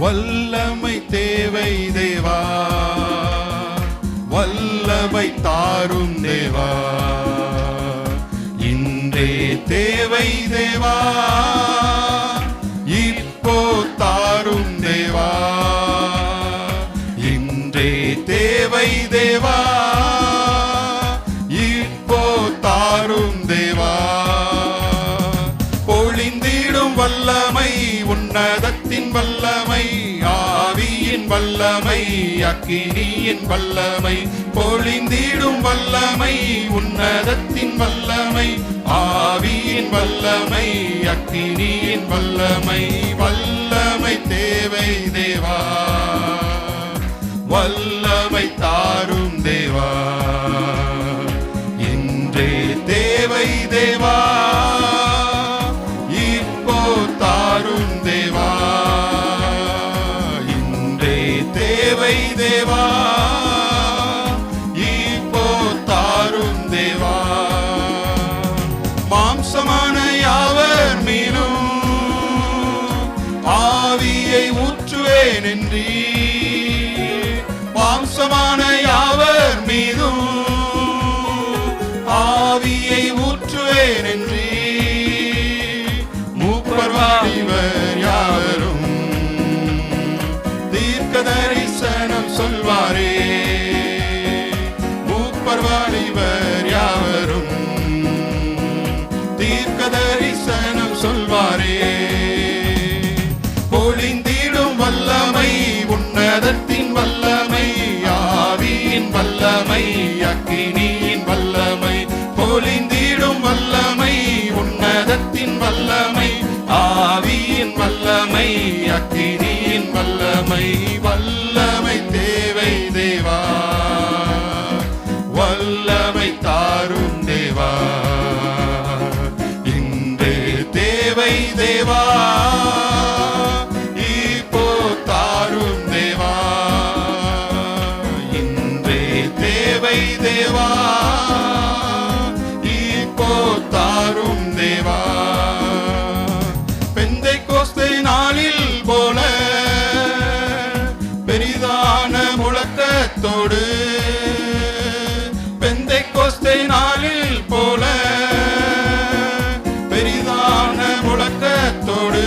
வல்லமை தேவை தேவா. வல்லமை தாரும் தேவா. இன்றே தேவை தேவா. இப்போ தாரும் தேவா. இன்றே தேவை தேவா. இப்போ தாரும் தேவா. வல்லமை உன்னதத்தின் வல்லமை ஆவியின் வல்லமை அக்கினியின் வல்லமை பொழிந்திடும் வல்லமை உன்னதத்தின் வல்லமை ஆவியின் வல்லமை அக்கினியின் வல்லமை வல்லமை தேவை தேவா. வல்லமை தாரும் தேவா. இன்றே தேவை தேவா. என்றீ மாம்சமான யாவர் மீதும் ஆவியை ஊற்றுவேன் என்றீ மூப்பர்வாடிவர் யாவரும் தீர்க்க தரிசனம் சொல்வாரே மூப்பர்வாடிவர் யாவரும் தீர்க்க தரிசனம் சொல்வாரே. பொழிந்து வல்லமை அக்கினியின் வல்லமை பொழிந்திடும் வல்லமை உன்னதத்தின் வல்லமை ஆவியின் வல்லமை அக்கினியின் வல்லமை வல்லமை தேவை தேவா வல்லமை தாரும் தேவா இன்று தேவை தேவா. தேவா. பெந்தை கோஸ்தை நாளில் போல பெரிதான முழக்கத்தோடு பெந்தை கோஸ்தை நாளில் போல பெரிதான முழக்கத்தோடு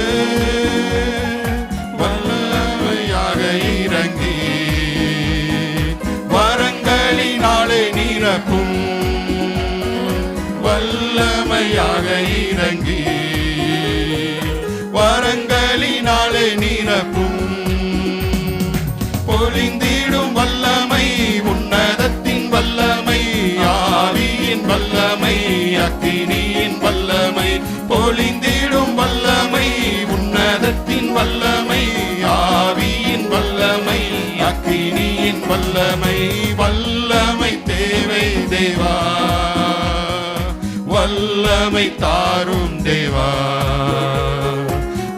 வல்லமையாக இறங்கி வரங்களினாலே நிரப்பும் வல்லமையாக இறங்கி வரங்களினாலே நிரப்பும் பொழிந்திடும் வல்லமை வல்லமை தாரும் தேவா.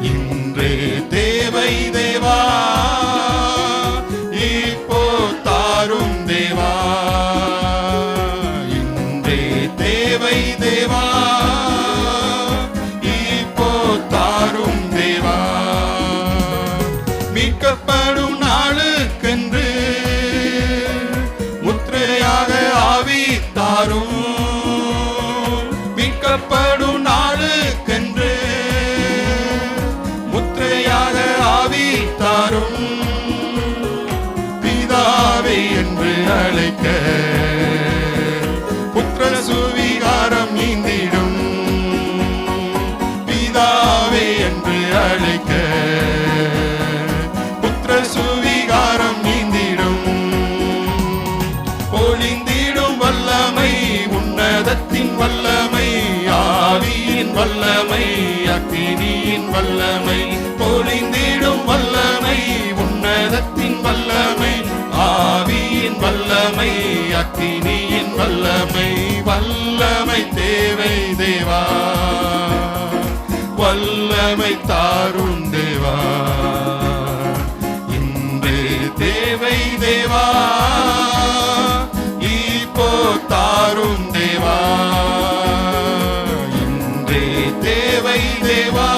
இன்று தேவை தேவா. இப்போ தாரும் தேவா. இன்றே தேவை தேவா. இப்போ தாரும் தேவா. மீட்கப்படும் ஆவியின் வல்லமை அக்கினியின் வல்லமை பொழிந்திடும் வல்லமை உன்னதத்தின் வல்லமை ஆவியின் வல்லமை அக்கினியின் They were.